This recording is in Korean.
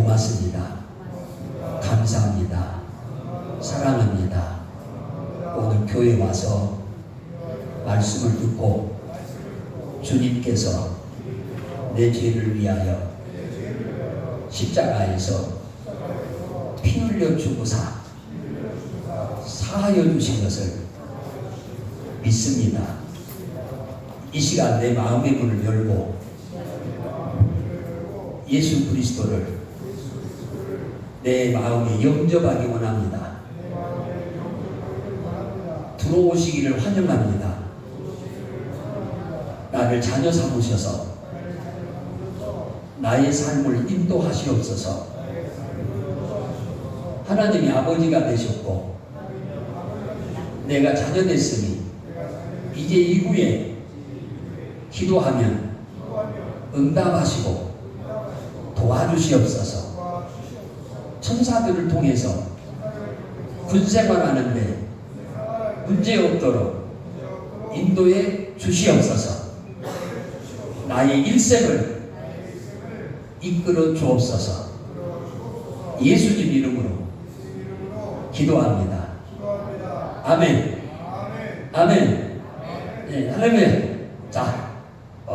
고맙습니다. 감사합니다. 사랑합니다. 오늘 교회 와서 말씀을 듣고 주님께서 내 죄를 위하여 십자가에서 피 흘려 주고사 사하여 주신 것을 믿습니다. 이 시간 내 마음의 문을 열고 예수 그리스도를 내 마음에 영접하기 원합니다. 들어오시기를 환영합니다. 나를 자녀 삼으셔서 나의 삶을 인도하시옵소서. 하나님이 아버지가 되셨고 내가 자녀 됐으니 이제 이후에 기도하면 응답하시고 도와주시옵소서. 천사들을 통해서 군생활하는데 문제 없도록 인도해 주시옵소서. 나의 일생을 이끌어 주옵소서. 예수님 이름으로 기도합니다. 아멘. 아멘. 네, 할렐루야. 자,